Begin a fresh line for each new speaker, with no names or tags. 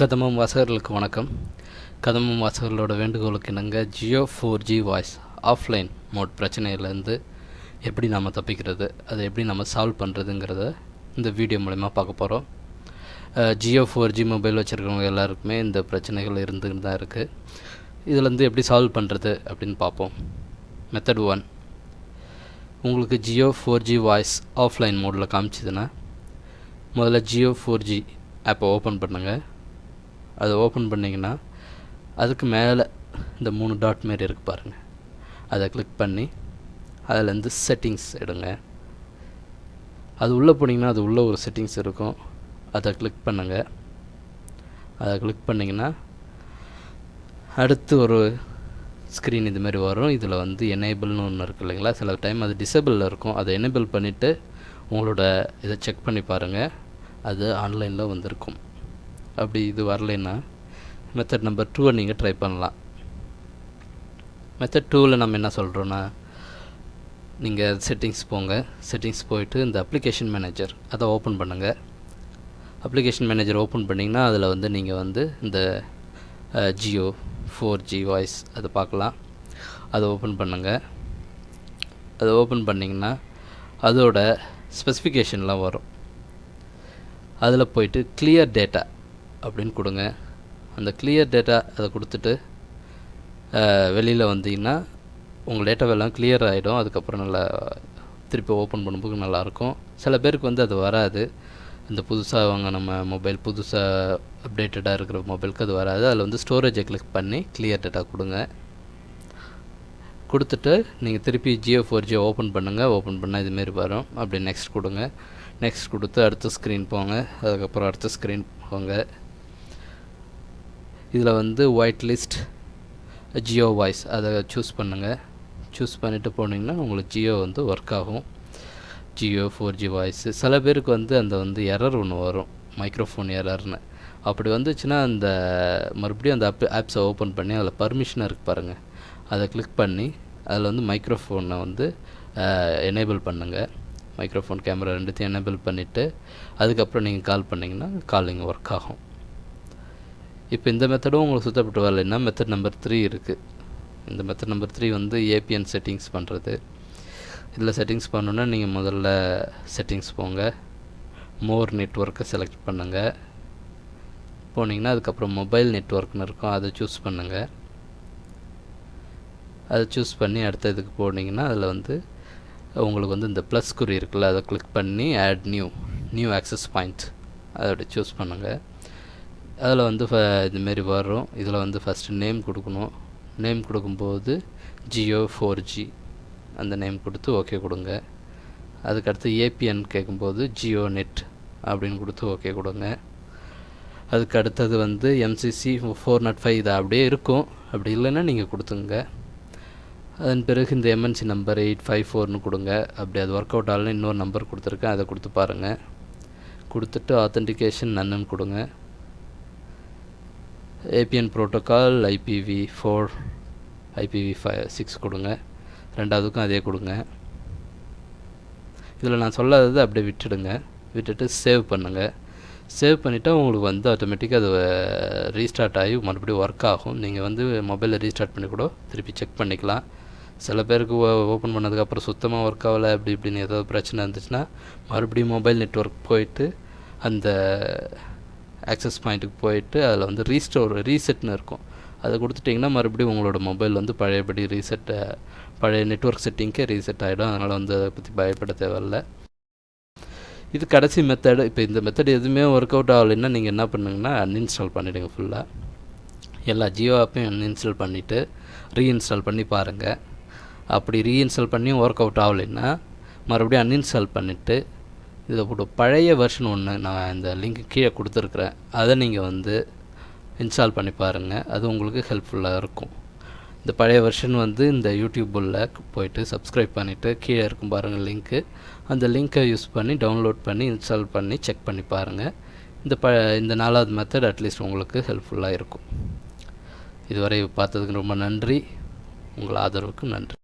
கதமம் வாசகர்களுக்கு வணக்கம். கதமம் வாசகர்களோட வேண்டுகோளுக்கு இணங்க Jio four G voice offline mode பிரச்சனையிலேருந்து எப்படி நம்ம தப்பிக்கிறது அதை எப்படி நம்ம சால்வ் பண்ணுறதுங்கிறத இந்த வீடியோ மூலிமா பார்க்க போகிறோம் ஜியோ ஃபோர் ஜி மொபைல் வச்சுருக்கவங்க எல்லாருக்குமே இந்த பிரச்சனைகள் இருந்துகிட்டு தான் இருக்குது இதுலேருந்து எப்படி சால்வ் பண்ணுறது அப்படின்னு பார்ப்போம். மெத்தட் ஒன் உங்களுக்கு Jio four G voice offline மோடில் காமிச்சிதுன்னா முதல்ல ஜியோ ஃபோர் ஜி ஆப்பை ஓப்பன் பண்ணுங்கள் அதை ஓப்பன் பண்ணிங்கன்னா அதுக்கு மேலே இந்த மூணு டாட் மாரி இருக்கு பாருங்கள் அதை கிளிக் பண்ணி அதிலேருந்து செட்டிங்ஸ் எடுங்க. அது உள்ளே போனீங்கன்னா அது உள்ளே ஒரு செட்டிங்ஸ் இருக்கும். அதை கிளிக் பண்ணுங்கள் அதை கிளிக் பண்ணிங்கன்னா அடுத்து ஒரு ஸ்க்ரீன் இது மாதிரி வரும். இதில் வந்து எனேபிள்னு ஒன்று இருக்குது இல்லைங்களா? சில டைம் அது டிசேபிளில் இருக்கும். அதை எனேபிள் பண்ணிவிட்டு உங்களோட இதை செக் பண்ணி பாருங்கள் அது ஆன்லைனில் வந்திருக்கும். அப்படி இது வரலைன்னா மெத்தட் நம்பர் டூவை நீங்கள் ட்ரை பண்ணலாம். மெத்தட் டூவில் நம்ம என்ன சொல்கிறோன்னா நீங்கள் செட்டிங்ஸ் போங்க. செட்டிங்ஸ் போயிட்டு இந்த அப்ளிகேஷன் மேனேஜர் அதை ஓப்பன் பண்ணுங்கள் அப்ளிகேஷன் மேனேஜர் ஓப்பன் பண்ணிங்கன்னா அதில் வந்து நீங்கள் வந்து இந்த ஜியோ ஃபோர் ஜி வாய்ஸ் அதை பார்க்கலாம் அதை ஓப்பன் பண்ணுங்கள் அதை ஓப்பன் பண்ணிங்கன்னா அதோட ஸ்பெசிஃபிகேஷன்லாம் வரும். அதில் போயிட்டு கிளியர் டேட்டா அப்படின்னு கொடுங்க. அந்த கிளியர் டேட்டா அதை கொடுத்துட்டு வெளியில் வந்தீங்கன்னா உங்கள் டேட்டாவெல்லாம் கிளியர் ஆகிடும் அதுக்கப்புறம் நல்லா திருப்பி ஓப்பன் பண்ணும்போது நல்லாயிருக்கும். சில பேருக்கு வந்து அது வராது. இந்த புதுசாக வாங்க நம்ம மொபைல் புதுசாக அப்டேட்டடாக இருக்கிற மொபைலுக்கு அது வராது. அதில் வந்து ஸ்டோரேஜை கிளிக் பண்ணி கிளியர் டேட்டா கொடுங்க. கொடுத்துட்டு நீங்கள் திருப்பி ஜியோ ஃபோர் ஜியோ ஓப்பன் பண்ணுங்கள் ஓப்பன் பண்ணால் இதுமாரி வரும். அப்படி நெக்ஸ்ட் கொடுங்க. நெக்ஸ்ட் கொடுத்து அடுத்த ஸ்க்ரீன் போங்க. அதுக்கப்புறம் அடுத்த ஸ்க்ரீன் போங்க. இதில் வந்து ஒயிட் லிஸ்ட் ஜியோ வாய்ஸ் அதை சூஸ் பண்ணுங்கள் சூஸ் பண்ணிவிட்டு போனீங்கன்னா உங்களுக்கு ஜியோ வந்து ஒர்க் ஆகும். ஜியோ ஃபோர் ஜி வாய்ஸு சில பேருக்கு வந்து அந்த வந்து எரர் ஒன்று வரும் மைக்ரோஃபோன் எரர்னு அப்படி வந்துச்சுன்னா அந்த மறுபடியும் அந்த ஆப் ஆப்ஸை ஓப்பன் பண்ணி அதில் பர்மிஷனாக இருக்குது பாருங்கள் அதை கிளிக் பண்ணி அதில் வந்து மைக்ரோஃபோனை வந்து எனேபிள் பண்ணுங்கள் மைக்ரோஃபோன் கேமரா ரெண்டுத்தையும் எனேபிள் பண்ணிவிட்டு அதுக்கப்புறம் நீங்கள் கால் பண்ணிங்கன்னா காலிங் ஒர்க் ஆகும். இப்போ இந்த மெத்தடும் உங்களுக்கு சுத்தப்பட்டு வரலைன்னா மெத்தட் நம்பர் த்ரீ இருக்குது இந்த மெத்தட் நம்பர் த்ரீ வந்து ஏபிஎன் செட்டிங்ஸ் பண்ணுறது இதில் செட்டிங்ஸ் பண்ணணுன்னா நீங்கள் முதல்ல செட்டிங்ஸ் போங்க. மோர் நெட்ஒர்க்கை செலக்ட் பண்ணுங்கள் போனீங்கன்னா அதுக்கப்புறம் மொபைல் நெட்ஒர்க்னு இருக்கும். அதை சூஸ் பண்ணுங்கள் அதை சூஸ் பண்ணி அடுத்த இதுக்கு போனீங்கன்னா அதில் வந்து உங்களுக்கு வந்து இந்த ப்ளஸ் குறி இருக்குல்ல அதை கிளிக் பண்ணி add new new access point அதோட சூஸ் பண்ணுங்கள் அதில் வந்து ஃப இதுமாரி வரும் இதில் வந்து ஃபஸ்ட்டு நேம் கொடுக்கணும். நேம் கொடுக்கும்போது ஜியோ ஃபோர் ஜி அந்த நேம் கொடுத்து ஓகே கொடுங்க. அதுக்கடுத்து ஏபிஎன் கேட்கும்போது ஜியோ நெட் அப்படின்னு கொடுத்து ஓகே கொடுங்க. அதுக்கு அடுத்தது வந்து எம்சிசி ஃபோர் நாட் ஃபைவ் இது அப்படியே இருக்கும். அப்படி இல்லைன்னா நீங்கள் கொடுத்துங்க. அதன் பிறகு இந்த எம்என்சி நம்பர் எயிட் ஃபைவ் ஃபோர்னு கொடுங்க. அப்படி அது ஒர்க் அவுட் ஆகலன்னு இன்னொரு நம்பர் கொடுத்துருக்கேன். அதை கொடுத்து பாருங்கள் கொடுத்துட்டு ஆத்தென்டிகேஷன் நன்னு கொடுங்க. APN protocol IPv four IPv five six கொடுங்க. ரெண்டாவதுக்கும் அதே கொடுங்க. இதில் நான் சொல்லாதது அப்படியே விட்டுடுங்க. விட்டுட்டு சேவ் பண்ணுங்கள் சேவ் பண்ணிவிட்டா உங்களுக்கு வந்து ஆட்டோமேட்டிக்காக அது ரீஸ்டார்ட் ஆகி மறுபடியும் ஒர்க் ஆகும். நீங்கள் வந்து மொபைலில் ரீஸ்டார்ட் பண்ணி கூட திருப்பி செக் பண்ணிக்கலாம். சில பேருக்கு ஓப்பன் பண்ணதுக்கப்புறம் சுத்தமாக ஒர்க் ஆகலை அப்படி இப்படின்னு ஏதாவது பிரச்சனை இருந்துச்சுன்னா மறுபடியும் மொபைல் நெட்ஒர்க் போயிட்டு அந்த ஆக்சஸ் பாயிண்ட்டுக்கு போயிட்டு அதில் வந்து ரீஸ்டோர் ரீசெட்னு இருக்கும். அதை கொடுத்துட்டிங்கன்னா மறுபடியும் உங்களோட மொபைல் வந்து பழையபடி ரீசெட்டை பழைய நெட்ஒர்க் செட்டிங்க்கே ரீசெட் ஆகிடும் அதனால் வந்து அதை பற்றி பயப்பட தேவையில்ல. இது கடைசி மெத்தடு இப்போ இந்த மெத்தட் எதுவுமே ஒர்க் அவுட் ஆகலைன்னா நீங்கள் என்ன பண்ணுங்கன்னா அன்இன்ஸ்டால் பண்ணிவிடுங்க ஃபுல்லாக எல்லா ஜியோ ஆப்பையும் அன்இன்ஸ்டால் பண்ணிவிட்டு ரீஇன்ஸ்டால் பண்ணி பாருங்கள் அப்படி ரீஇன்ஸ்டால் பண்ணியும் ஒர்க் அவுட் ஆகலைன்னா மறுபடியும் அன்இன்ஸ்டால் பண்ணிவிட்டு இதோட பழைய வெர்ஷன் ஒன்று நான் இந்த லிங்க் கீழே கொடுத்துருக்குறேன். அதை நீங்கள் வந்து இன்ஸ்டால் பண்ணி பாருங்கள் அது உங்களுக்கு ஹெல்ப்ஃபுல்லாக இருக்கும். இந்த பழைய வெர்ஷன் வந்து இந்த யூடியூப்பில் போயிட்டு சப்ஸ்கிரைப் பண்ணிவிட்டு கீழே இருக்கும் பாருங்கள் லிங்க்கு அந்த லிங்க்கை யூஸ் பண்ணி டவுன்லோட் பண்ணி இன்ஸ்டால் பண்ணி செக் பண்ணி பாருங்கள் இந்த ப இந்த நாலாவது மெத்தட் அட்லீஸ்ட் உங்களுக்கு ஹெல்ப்ஃபுல்லாக இருக்கும். இதுவரை பார்த்ததுக்கு ரொம்ப நன்றி. உங்கள் ஆதரவுக்கு நன்றி.